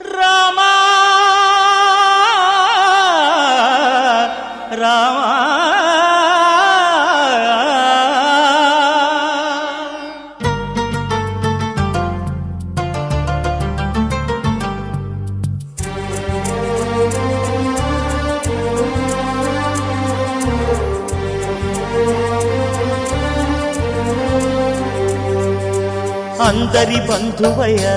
రామా రామా. అందరి బంధువయ్యా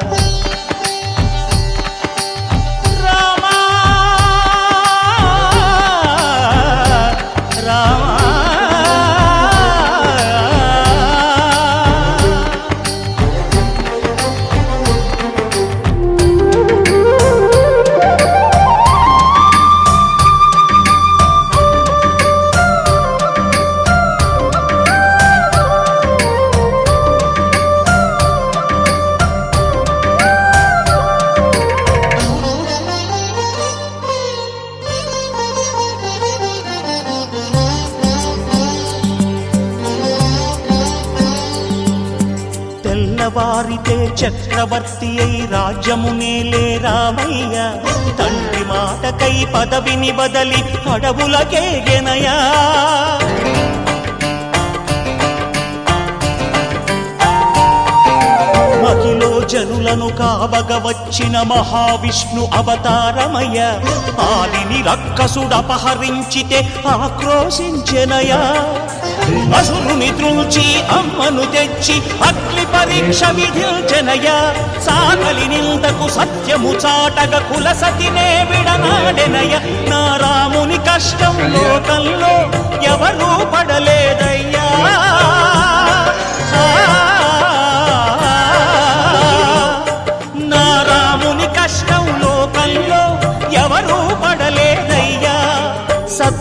వారితే చక్రవర్తి అయి రాజ్యమునేలే రామయ్య తండ్రి మాటకై పదవిని బదలి అడవులకే గెనయా జనులను కావగ వచ్చిన మహావిష్ణు అవతారమయ్య. ఆలిని రక్కసుడపహరించితే ఆక్రోశించెనయా అసురుని త్రుంచి అమ్మను తెచ్చి అగ్ని పరీక్ష విధించెనయా సాగలి నిందకు సత్యము చాటగ కులసతినే విడనాడెనయ నా రాముని కష్టం లోకంలో ఎవరూ పడలేదయ్యా.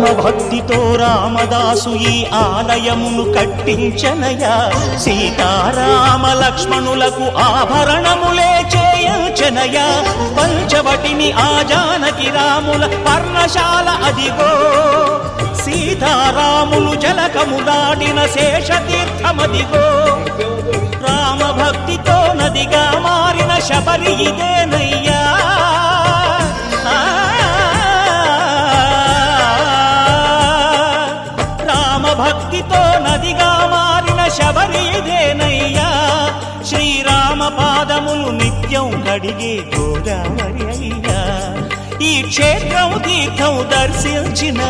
భక్తితో రామదాసు ఈ ఆలయమును కట్టించనయా. సీతారామ లక్ష్మణులకు ఆభరణములే చేయించనయా. పంచవటిని ఆ జానకి రాముల పర్ణశాల అదిగో. సీతారాములు జలకములాడిన శేషతీర్థమదిగో. రామభక్తితో నదిగా మారిన శబరి ఇదేనయ్యా. పాదములు నిత్యం కడిగే గోదావరి అయ్యా. ఈ క్షేత్రం తీర్థం దర్శించిన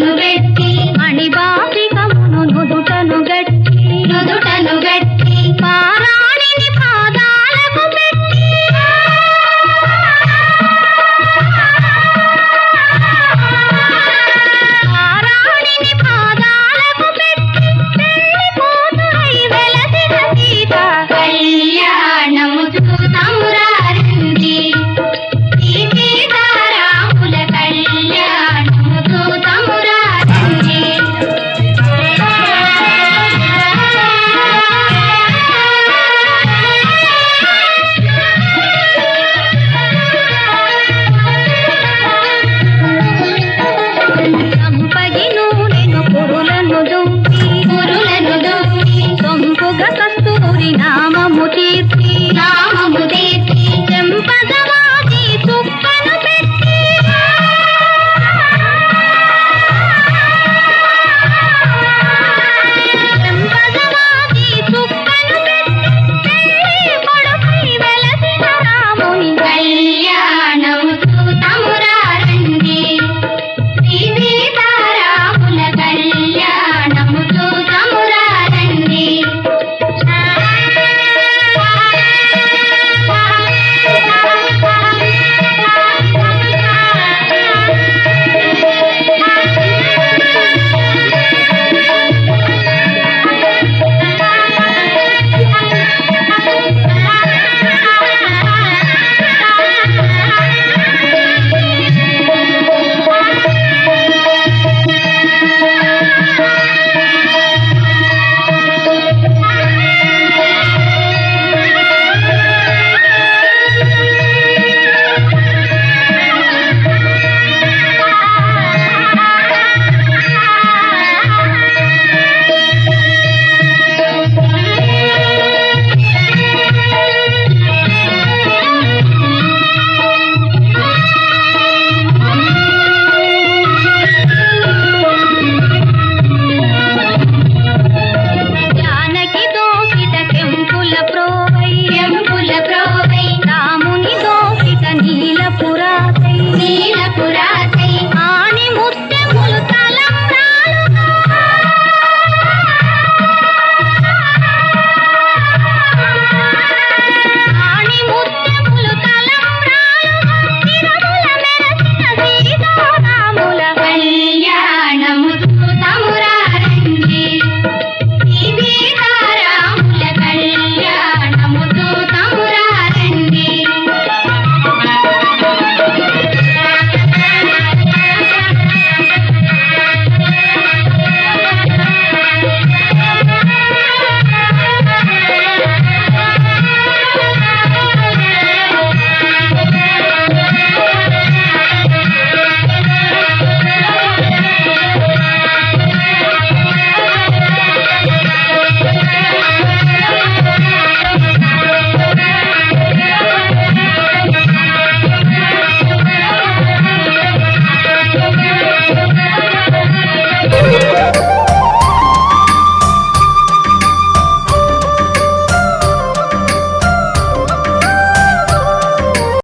ಮದುವೆ